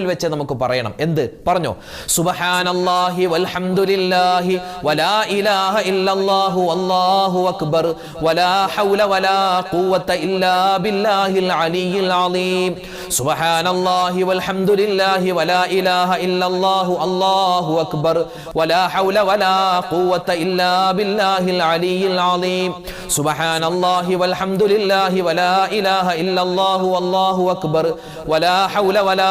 വെച്ച് നമുക്ക് പറയണം. എന്ത്? പറഞ്ഞോ. സുബഹാനല്ലാഹി വൽഹംദുലില്ലാഹി വലാ ഇലാഹ ഇല്ലല്ലാഹു വല്ലാഹു അക്ബർ വലാ ഹൗല വലാ ഖുവത ഇല്ലാ ബില്ലാഹിൽ അലിയിൽ അലീം. സുബഹാനല്ലാഹി വൽഹംദുലില്ലാഹി വലാ ഇലാഹ ഇല്ലല്ലാഹു അല്ലാഹു അക്ബർ വലാ ഹൗല വലാ ഖുവത ഇല്ലാ ബില്ലാഹിൽ അലിയിൽ അലീം. സുബഹാനല്ലാഹി വൽഹംദുലില്ലാഹി വലാ ഇലാഹ ഇല്ലല്ലാഹു വല്ലാഹു അക്ബർ വലാ ഹൗല വലാ